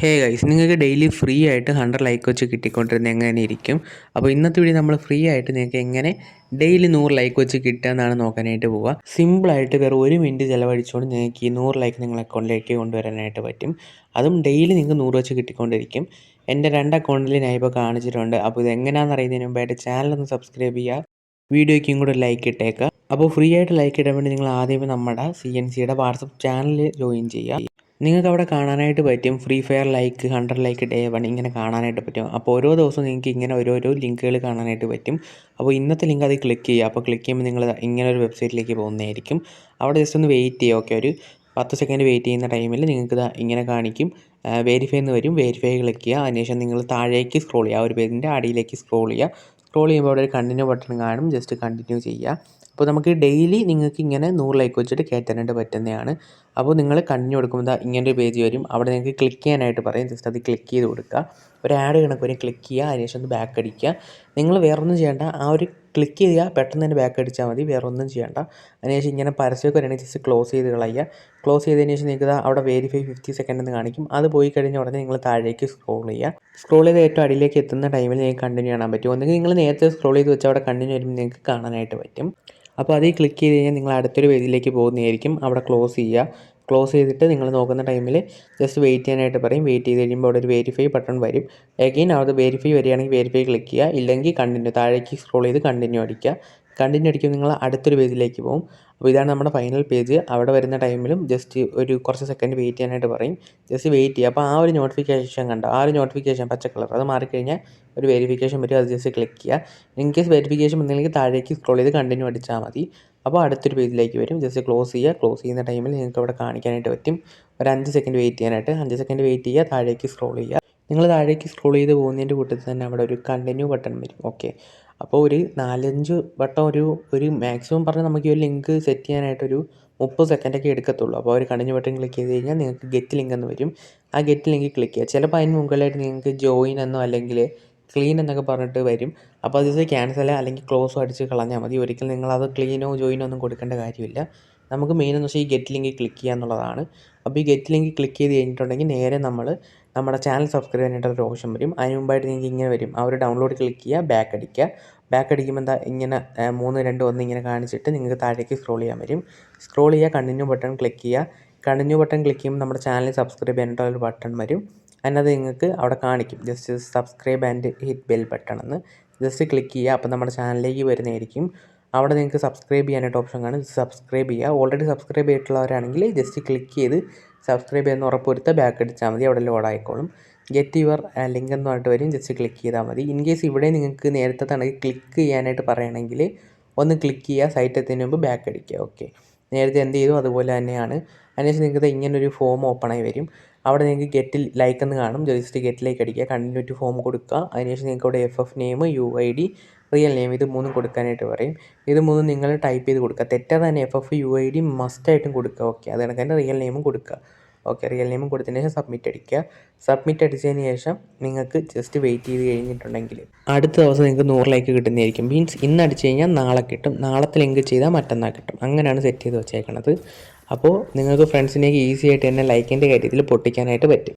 ഹേ guys നിങ്ങൾക്ക് daily free ആയിട്ട് hundred like വെച്ച് കിട്ടിക്കൊണ്ടിരുന്ന എങ്ങനെ ഇരിക്കും? അപ്പോൾ ഇന്നത്തെ വീഡിയോ നമ്മൾ ഫ്രീ ആയിട്ട് നിങ്ങൾക്ക് എങ്ങനെ ഡെയിലി നൂറ് ലൈക്ക് വെച്ച് കിട്ടുക എന്നാണ് നോക്കാനായിട്ട് പോവുക സിമ്പിളായിട്ട് വേറെ ഒരു മിനിറ്റ് ചിലവഴിച്ചുകൊണ്ട് നിങ്ങൾക്ക് ഈ നൂറ് ലൈക്ക് നിങ്ങളുടെ അക്കൗണ്ടിലേക്ക് കൊണ്ടുവരാനായിട്ട് പറ്റും. അതും ഡെയിലി നിങ്ങൾക്ക് നൂറ് വെച്ച് കിട്ടിക്കൊണ്ടിരിക്കും. എന്റെ രണ്ട് അക്കൗണ്ടിൽ ഞാൻ ഇപ്പോൾ കാണിച്ചിട്ടുണ്ട്. അപ്പോൾ ഇത് എങ്ങനെയാണെന്ന് അറിയുന്നതിന് മുമ്പായിട്ട് ചാനൽ ഒന്ന് സബ്സ്ക്രൈബ് ചെയ്യുക. വീഡിയോയ്ക്കും കൂടെ ലൈക്ക് ഇട്ടേക്കുക. അപ്പോൾ ഫ്രീ ആയിട്ട് ലൈക്ക് ഇടാൻ വേണ്ടി നിങ്ങൾ ആദ്യമേ നമ്മുടെ സി എൻ സിയുടെ വാട്സപ്പ് ചാനൽ ജോയിൻ ചെയ്യുക. നിങ്ങൾക്ക് അവിടെ കാണാനായിട്ട് പറ്റും. Free fire like hundred like day one ഇങ്ങനെ കാണാനായിട്ട് പറ്റും. അപ്പോൾ ഓരോ ദിവസവും നിങ്ങൾക്ക് ഇങ്ങനെ ഓരോരോ ലിങ്കുകൾ കാണാനായിട്ട് പറ്റും. അപ്പോൾ ഇന്നത്തെ ലിങ്ക് അത് ക്ലിക്ക് ചെയ്യുക. അപ്പോൾ ക്ലിക്ക് ചെയ്യുമ്പോൾ നിങ്ങൾ ഇങ്ങനെ ഒരു വെബ്സൈറ്റിലേക്ക് പോകുന്നതായിരിക്കും. അവിടെ ജസ്റ്റ് ഒന്ന് വെയിറ്റ് ചെയ്യുക. ഓക്കെ ഒരു പത്ത് സെക്കൻഡ് വെയിറ്റ് ചെയ്യുന്ന ടൈമിൽ നിങ്ങൾക്ക് ഇങ്ങനെ കാണിക്കും. വെരിഫൈ എന്ന് വരും. വെരിഫൈ ക്ലിക്ക് ചെയ്യുക. അതിനുശേഷം നിങ്ങൾ താഴേക്ക് സ്ക്രോൾ ചെയ്യുക. ആ ഒരു പേജിന്റെ അടിയിലേക്ക് സ്ക്രോൾ ചെയ്യുക. സ്ക്രോൾ ചെയ്യുമ്പോൾ അവിടെ ഒരു കണ്ടിന്യൂ ബട്ടൺ കാണും. ജസ്റ്റ് കണ്ടിന്യൂ ചെയ്യുക. അപ്പോൾ നമുക്ക് ഡെയിലി നിങ്ങൾക്ക് ഇങ്ങനെ നൂറ് ലൈക്ക് വെച്ചിട്ട് കയറ്റാനായിട്ട് പറ്റുന്നതാണ്. അപ്പോൾ നിങ്ങൾ കണ്ടിന്യൂ കൊടുക്കുമ്പോൾ ഇങ്ങനെ ഒരു പേജ് വരും. അവിടെ നിങ്ങൾക്ക് ക്ലിക്ക് ചെയ്യാനായിട്ട് പറയും. ജസ്റ്റ് അത് ക്ലിക്ക് ചെയ്ത് കൊടുക്കുക. ഒരു ആഡ് കണക്ക് വരും ക്ലിക്ക് ചെയ്യുക. അതിനുശേഷം ഒന്ന് ബാക്ക് അടിക്കുക. നിങ്ങൾ വേറൊന്നും ചെയ്യേണ്ട. ആ ഒരു ക്ലിക്ക് ചെയ്യുക. പെട്ടെന്ന് തന്നെ ബാക്ക് അടിച്ചാൽ മതി. വേറെ ഒന്നും ചെയ്യേണ്ട അതിനുശേഷം ഇങ്ങനെ പരസ്യമൊക്കെ വരികയാണെങ്കിൽ ജസ്റ്റ് ക്ലോസ് ചെയ്ത് കളയുക. ക്ലോസ് ചെയ്തതിന് ശേഷം നിങ്ങൾക്ക് അവിടെ വെരിഫൈ ഫിഫ്റ്റി സെക്കൻഡ് എന്ന് കാണിക്കും. അത് പോയി കഴിഞ്ഞ ഉടനെ നിങ്ങൾ താഴേക്ക് സ്ക്രോൾ ചെയ്യുക. സ്ക്രോൾ ചെയ്ത് ഏറ്റവും അടിയിലേക്ക് എത്തുന്ന ടൈമിൽ നിങ്ങൾക്ക് കണ്ടിന്യൂ കാണാൻ പറ്റും. ഒന്നെങ്കിൽ നിങ്ങൾ നേരത്തെ സ്ക്രോൾ ചെയ്ത് വെച്ചാൽ അവിടെ കണ്ടിന്യൂ വരുമ്പോൾ നിങ്ങൾക്ക് കാണാനായിട്ട് പറ്റും. അപ്പോൾ അതിൽ ക്ലിക്ക് ചെയ്ത് കഴിഞ്ഞാൽ നിങ്ങൾ അടുത്തൊരു പേജിലേക്ക് പോകുന്നതായിരിക്കും. അവിടെ ക്ലോസ് ചെയ്യുക. ക്ലോസ് ചെയ്തിട്ട് നിങ്ങൾ നോക്കുന്ന ടൈമിൽ ജസ്റ്റ് വെയിറ്റ് ചെയ്യാനായിട്ട് പറയും. വെയിറ്റ് ചെയ്ത് കഴിയുമ്പോൾ അവിടെ ഒരു വെരിഫൈ ബട്ടൺ വരും. എഗെയിൻ അവിടെ വെരിഫൈ വരികയാണെങ്കിൽ വെരിഫൈ ക്ലിക്ക് ചെയ്യുക. ഇല്ലെങ്കിൽ കണ്ടിന്യൂ താഴേക്ക് സ്ക്രോൾ ചെയ്ത് കണ്ടിന്യൂ അടിക്കുക. കണ്ടിന്യൂ അടിക്കുമ്പോൾ നിങ്ങൾ അടുത്തൊരു പേജിലേക്ക് പോകും. അപ്പോൾ ഇതാണ് നമ്മുടെ ഫൈനൽ പേജ് അവിടെ വരുന്ന ടൈമിലും ജസ്റ്റ് ഒരു കുറച്ച് സെക്കൻഡ് വെയിറ്റ് ചെയ്യാനായിട്ട് പറയും. ജസ്റ്റ് വെയിറ്റ് ചെയ്യുക. അപ്പോൾ ആ ഒരു നോട്ടിഫിക്കേഷൻ കണ്ടോ? ആ ഒരു നോട്ടിഫിക്കേഷൻ പച്ച കളർ അത് മാറിക്കഴിഞ്ഞാൽ ഒരു വെരിഫിക്കേഷൻ വരും. അത് ജസ്റ്റ് ക്ലിക്ക് ചെയ്യുക. ഇൻ കേസ് വെരിഫിക്കേഷൻ വന്നില്ലെങ്കിൽ താഴേക്ക് സ്ക്രോൾ ചെയ്ത് കണ്ടിന്യൂ അടിച്ചാൽ മതി. അപ്പോൾ അടുത്തൊരു പേജിലേക്ക് വരും. ജസ്റ്റ് ക്ലോസ് ചെയ്യുക. ക്ലോസ് ചെയ്യുന്ന ടൈമിൽ നിങ്ങൾക്ക് അവിടെ കാണിക്കാനായിട്ട് പറ്റും. ഒരു അഞ്ച് സെക്കൻഡ് വെയിറ്റ് ചെയ്യാനായിട്ട്. അഞ്ച് സെക്കൻഡ് വെയിറ്റ് ചെയ്യുക. താഴേക്ക് സ്ക്രോൾ ചെയ്യുക. നിങ്ങൾ താഴേക്ക് സ്ക്രോൾ ചെയ്ത് പോകുന്നതിന്റെ കൂട്ടത്തിൽ തന്നെ അവിടെ ഒരു കണ്ടിന്യൂ ബട്ടൺ വരും. ഓക്കെ അപ്പോൾ ഒരു നാലഞ്ച് വട്ടം ഒരു ഒരു മാക്സിമം പറഞ്ഞാൽ നമുക്ക് ഈ ഒരു ലിങ്ക് സെറ്റ് ചെയ്യാനായിട്ടൊരു മുപ്പത് സെക്കൻഡൊക്കെ എടുക്കത്തുള്ളൂ. അപ്പോൾ ഒരു കണ്ടിന്യൂ ബട്ടൺ ക്ലിക്ക് ചെയ്ത് കഴിഞ്ഞാൽ നിങ്ങൾക്ക് ഗെറ്റ് ലിങ്ക് എന്ന് വരും. ആ ഗെറ്റ് ലിങ്ക് ക്ലിക്ക് ചെയ്യുക ചിലപ്പോൾ അതിന് മുകളിലായിട്ട് നിങ്ങൾക്ക് ജോയിൻ എന്നോ അല്ലെങ്കിൽ ക്ലീൻ എന്നൊക്കെ പറഞ്ഞിട്ട് വരും. അപ്പോൾ അത് ക്യാൻസൽ അല്ലെങ്കിൽ ക്ലോസോ അടിച്ച് കളഞ്ഞാൽ മതി. ഒരിക്കലും നിങ്ങളത് ക്ലീനോ ജോയിനോ ഒന്നും കൊടുക്കേണ്ട കാര്യമില്ല. നമുക്ക് മെയിൻ എന്ന് വെച്ചാൽ ഈ ഗെറ്റ് ലിങ്കിൽ ക്ലിക്ക് ചെയ്യുക എന്നുള്ളതാണ്. അപ്പോൾ ഈ ഗെറ്റ് ലിങ്ക് ക്ലിക്ക് ചെയ്ത് കഴിഞ്ഞിട്ടുണ്ടെങ്കിൽ നേരെ നമ്മൾ നമ്മുടെ ചാനൽ സബ്സ്ക്രൈബ് ഒരു ഓപ്ഷൻ വരും. അതിന് മുമ്പായിട്ട് നിങ്ങൾക്ക് ഇങ്ങനെ വരും. ആ ഒരു ഡൗൺലോഡ് ക്ലിക്ക് ചെയ്യുക ബാക്ക് അടിക്കുക. ബാക്ക് അടിക്കുമ്പോൾ എന്താ ഇങ്ങനെ മൂന്ന് രണ്ട് ഒന്ന് ഇങ്ങനെ കാണിച്ചിട്ട് നിങ്ങൾക്ക് താഴേക്ക് സ്ക്രോൾ ചെയ്യാൻ വരും. സ്ക്രോൾ ചെയ്യുക കണ്ടിന്യൂ ബട്ടൺ ക്ലിക്ക് ചെയ്യുക. കണ്ടിന്യൂ ബട്ടൺ ക്ലിക്ക് ചെയ്യുമ്പോൾ നമ്മുടെ ചാനൽ സബ്സ്ക്രൈബ് ചെയ്യാനായിട്ട് ഒരു ബട്ടൺ വരും. അതിനകത്ത് നിങ്ങൾക്ക് അവിടെ കാണിക്കും. Just subscribe and hit bell button എന്ന്. ജസ്റ്റ് ക്ലിക്ക് ചെയ്യുക അപ്പോൾ നമ്മുടെ ചാനലിലേക്ക് വരുന്നതായിരിക്കും. അവിടെ നിങ്ങൾക്ക് സബ്സ്ക്രൈബ് ചെയ്യാനായിട്ട് ഓപ്ഷൻ കാണും. സബ്സ്ക്രൈബ് ചെയ്യുക. ഓൾറെഡി സബ്സ്ക്രൈബ് ചെയ്തിട്ടുള്ളവരാണെങ്കിൽ ജസ്റ്റ് ക്ലിക്ക് ചെയ്ത് സബ്സ്ക്രൈബ് ചെയ്യുന്ന ഉറപ്പുവരുത്തുക. ബാക്ക് അടിച്ചാൽ മതി. അവിടെ ലോഡ് ആയിക്കോളും. ഗെറ്റ് യുവർ ലിങ്ക് എന്ന് പറഞ്ഞിട്ട് വരും. ജസ്റ്റ് ക്ലിക്ക് ചെയ്താൽ മതി. ഇൻ കേസ് ഇവിടെ നിങ്ങൾക്ക് നേരത്തെ തന്നെ ക്ലിക്ക് ചെയ്യാനായിട്ട് പറയണമെങ്കിൽ ഒന്ന് ക്ലിക്ക് ചെയ്യുക. സൈറ്റ് എത്തുന്നതിന് മുമ്പ് ബാക്ക് അടിക്കുക. ഓക്കെ നേരത്തെ എന്ത് ചെയ്തു? അതുപോലെ തന്നെയാണ്. അതിനുശേഷം നിങ്ങൾക്ക് ഇങ്ങനൊരു ഫോം ഓപ്പൺ ആയി വരും. അവിടെ നിങ്ങൾക്ക് ഗെറ്റിൽ ലൈക്ക് എന്ന് കാണും. ജസ്റ്റ് ഗെറ്റിലേക്ക് അടിക്കുക. കണ്ടിന്യൂറ്റി ഫോം കൊടുക്കുക. അതിനുശേഷം നിങ്ങൾക്ക് അവിടെ F F name U I D real name ഇത് മൂന്നും കൊടുക്കാനായിട്ട് പറയും. ഇത് മൂന്നും നിങ്ങൾ ടൈപ്പ് ചെയ്ത് കൊടുക്കുക. തെറ്റാതെ തന്നെ F F U I D മസ്റ്റായിട്ടും കൊടുക്കുക. ഓക്കെ അത് കണക്ക് തന്നെ റിയൽ നെയിമും കൊടുക്കുക. ഓക്കെ റിയൽ നെയിമും കൊടുത്തതിന് ശേഷം സബ്മിറ്റ് അടിക്കുക. സബ്മിറ്റ് അടിച്ചതിന് ശേഷം നിങ്ങൾക്ക് ജസ്റ്റ് വെയിറ്റ് ചെയ്ത് കഴിഞ്ഞിട്ടുണ്ടെങ്കിൽ അടുത്ത ദിവസം നിങ്ങൾക്ക് നൂറ് ലൈക്ക് കിട്ടുന്നതായിരിക്കും. മീൻസ് ഇന്ന് അടിച്ചു കഴിഞ്ഞാൽ നാളെ കിട്ടും. നാളത്തെ ലിങ്ക് ചെയ്താൽ മറ്റന്നാൾ കിട്ടും. അങ്ങനെയാണ് സെറ്റ് ചെയ്ത് വെച്ചേക്കണത്. അപ്പോൾ നിങ്ങൾക്ക് ഫ്രണ്ട്സിനേക്ക് ഈസി ആയിട്ട് തന്നെ ലൈക്കിന്റെ കാര്യത്തിൽ പൊട്ടിക്കാനായിട്ട് പറ്റും.